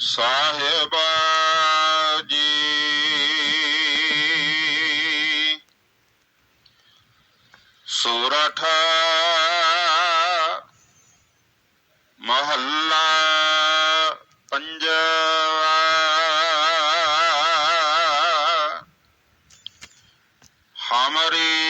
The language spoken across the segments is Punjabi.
ਸਾਹਿਬ ਜੀ ਸੂਰਠ ਮਹੱਲਾ ਪੰਜਵਾ। ਹਮਰੀ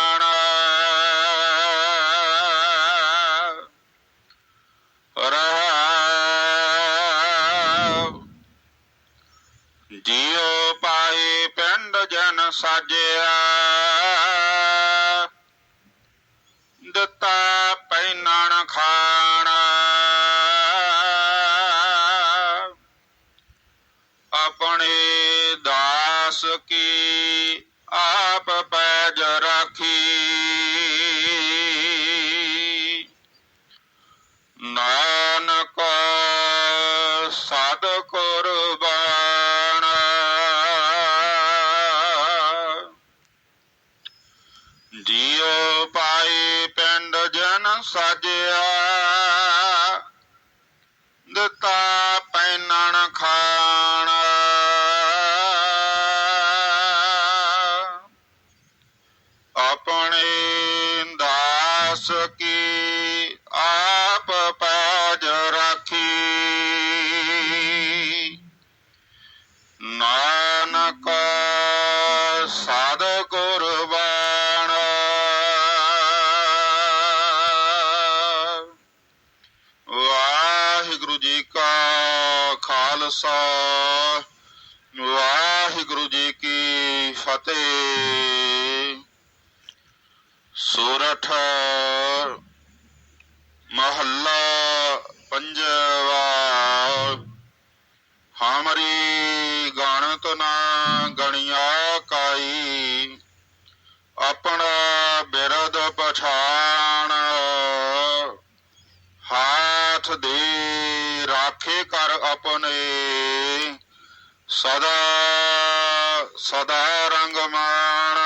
ਜੀਉ ਪਾਏ ਪਿੰਡ ਜਨ ਸਾਜਿਆ। ਦਿੱਤਾ ਪੈਨਣ ਖਾਣ। ਆਪਣੇ ਦਾਸ ਕੀ ਆਪ ਪੈਜ ਰਾਖੀ। ਨਾਨਕ ਸਦ ਕੁਰਬਾਨ ਜੀਉ ਪਾਈ ਪਿੰਡ ਜਨ ਸਾਜਿਆ। ਦਿੱਤਾ ਪੈਨਣ ਖਾਣ। ਆਪਣੇ ਦਾਸ ਕੀ ਆਪ ਪੈਜ ਰਾਖੀ ਨਾਨਕ ਸਾਧ ਕੁਰਬਾਨ ਵਾਹਿਗੁਰੂ ਜੀ ਕਾ ਖਾਲਸਾ। ਵਾਹਿਗੁਰੂ ਜੀ ਕੀ ਫਤਿਹ। ਸੂਰਠ ਮਹੱਲਾ ਪੰਜਵਾ। ਹਮਰੀ ਗਣਤ ਨਾ ਗਣਿਆ ਕਾਈ। ਆਪਣਾ ਬਿਰਦ ਪਛਾਣ। ਹਾਥ ਦੇ ਰਾਖੇ ਕਰ ਆਪਣੇ। ਸਦਾ ਸਦਾ ਰੰਗ ਮਾਣ।